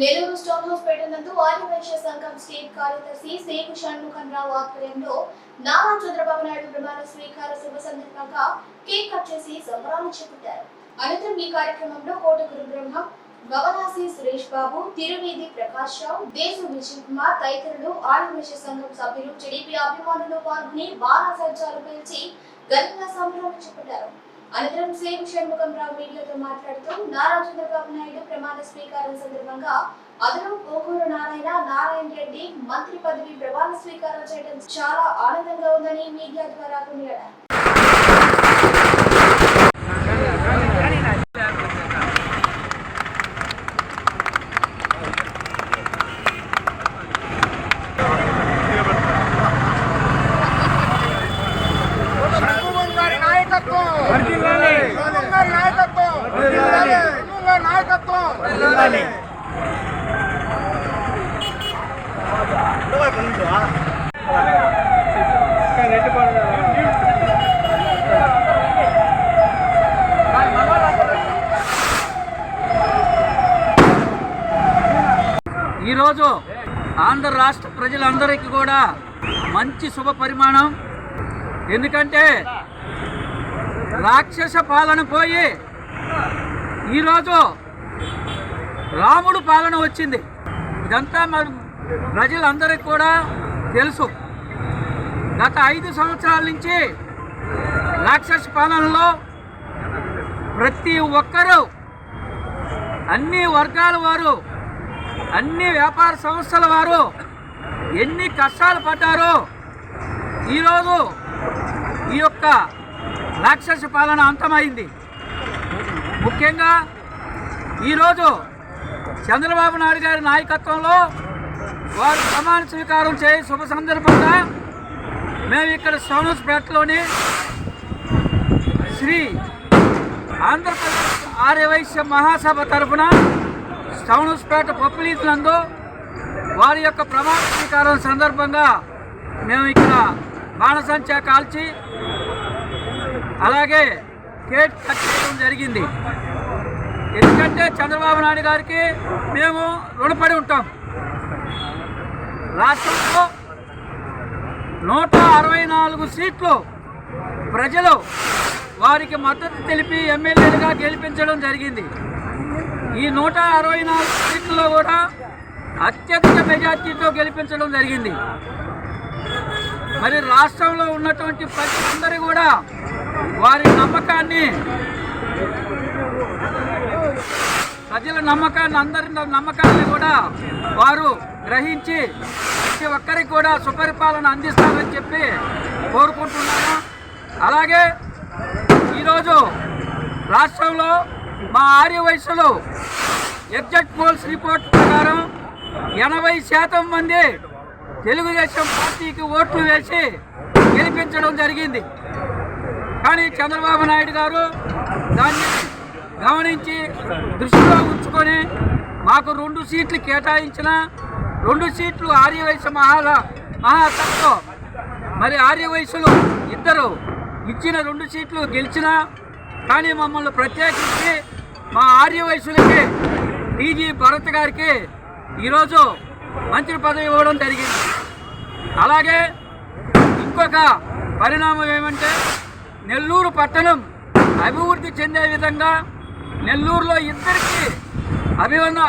Nellore stone house పెట్టినందు నందు ఆర్యవైశ్య సంఘం state కార్యదర్శి సేపు షణ్ముఖన్ రావు ఆధ్వర్యంలో నారా చంద్రబాబు నాయుడు ప్రమాణ స్వీకార శుభ సందర్భంగా కేక్ కట్ చేసి సంబరాలు చేపట్టారు. అనంతరం ఈ కార్యక్రమంలో కోటగురు బ్రహ్మ భవనాసి సురేష్ బాబు తిరువేది ప్రకాష్ రావు దేశు విజయ్ కుమార్ తదితరులు ఆర్యవైశ్య సంఘం సభ్యులు టీడీపీ అభిమానులు పాల్గొని బాణాసంచాలు పేల్చి ఘనంగా సంబరాలు చేపట్టారు. అనంతరం సేగు షణ్ముఖంరావు మీడియాతో మాట్లాడుతూ నారా చంద్రబాబు నాయుడు ప్రమాణ స్వీకారం సందర్భంగా అదనం పోగూరు నారాయణ నారాయణ రెడ్డి మంత్రి పదవి ప్రమాణ స్వీకారం చేయడం చాలా ఆనందంగా ఉందని మీడియా ద్వారా కొనియాడారు. ఈరోజు ఆంధ్ర రాష్ట్ర ప్రజలందరికీ కూడా మంచి శుభ పరిమాణం. ఎందుకంటే రాక్షస పాలన పోయి ఈరోజు రాముడు పాలన వచ్చింది. ఇదంతా మరి ప్రజలందరికీ కూడా తెలుసు. గత ఐదు సంవత్సరాల నుంచి రాక్షస పాలనలో ప్రతి ఒక్కరూ అన్ని వర్గాల వారు అన్ని వ్యాపార సంస్థల వారు ఎన్ని కష్టాలు పడ్డారో ఈరోజు ఈ యొక్క రాక్షస పాలన అంతమైంది. ముఖ్యంగా ఈరోజు చంద్రబాబు నాయుడు గారి నాయకత్వంలో వారు ప్రమాణ స్వీకారం చేయ శుభ సందర్భంగా మేము ఇక్కడ సోనస్పేటలోని శ్రీ ఆంధ్రప్రదేశ్ ఆర్యవైశ్య మహాసభ తరఫున సౌనస్పేట పప్పులీతులందు వారి యొక్క ప్రమాణ స్వీకారం సందర్భంగా మేము ఇక్కడ బాణసంచా కాల్చి అలాగే కేక్ కట్ చేయడం జరిగింది. ఎందుకంటే చంద్రబాబు నాయుడు గారికి మేము రుణపడి ఉంటాం. రాష్ట్రంలో నూట అరవై నాలుగు సీట్లు ప్రజలు వారికి మద్దతు తెలిపి ఎమ్మెల్యేలుగా గెలిపించడం జరిగింది. ఈ నూట అరవై నాలుగు సీట్లలో కూడా అత్యధిక మెజార్టీతో గెలిపించడం జరిగింది. మరి రాష్ట్రంలో ఉన్నటువంటి ప్రజలందరూ కూడా వారి నమ్మకాన్ని ప్రజల నమ్మకాన్ని అందరి నమ్మకాన్ని కూడా వారు గ్రహించి ప్రతి ఒక్కరికి కూడా సుపరిపాలన అందిస్తారని చెప్పి కోరుకుంటున్నాను. అలాగే ఈరోజు రాష్ట్రంలో మా ఆర్య వయసులో ఎగ్జాక్ట్ పోల్స్ రిపోర్ట్ ప్రకారం ఎనభై శాతం మంది తెలుగుదేశం పార్టీకి ఓట్లు వేసి గెలిపించడం జరిగింది. కానీ చంద్రబాబు నాయుడు గారు దాన్ని గమనించి దృష్టిలో ఉంచుకొని మాకు రెండు సీట్లు కేటాయించిన రెండు సీట్లు ఆర్యవైశ్య మహా మహాసభలో. మరి ఆర్యవైశ్యులు ఇద్దరు ఇచ్చిన రెండు సీట్లు గెలిచిన కానీ మమ్మల్ని ప్రత్యేకించి మా ఆర్యవైశ్యులకి టీజీ భరత్ గారికి ఈరోజు మంత్రి పదవి ఇవ్వడం జరిగింది. అలాగే ఇంకొక పరిణామం ఏమంటే నెల్లూరు పట్టణం అభివృద్ధి చెందే విధంగా నెల్లూరులో ఇద్దరికి అభివంద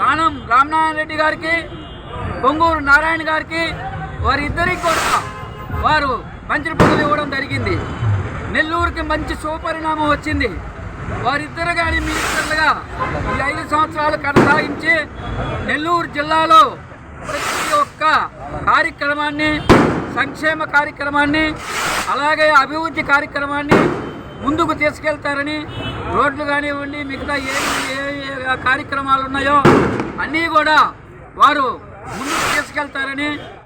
రాణం రామనారాయణ రెడ్డి గారికి పొంగూరు నారాయణ గారికి వారిద్దరికి కూడా వారు మంత్రి పదవి ఇవ్వడం జరిగింది. నెల్లూరుకి మంచి సుపరిణామం వచ్చింది. వారిద్దరు కానీ మినిస్టర్లుగా ఈ ఐదు సంవత్సరాలు కొనసాగించి నెల్లూరు జిల్లాలో ప్రతి ఒక్క కార్యక్రమాన్ని సంక్షేమ కార్యక్రమాన్ని అలాగే అభివృద్ధి కార్యక్రమాన్ని ముందుకు తీసుకెళ్తారని రోడ్లు కానివ్వండి మిగతా ఏ ఏ కార్యక్రమాలు ఉన్నాయో అన్నీ కూడా వారు ముందుకు తీసుకెళ్తారని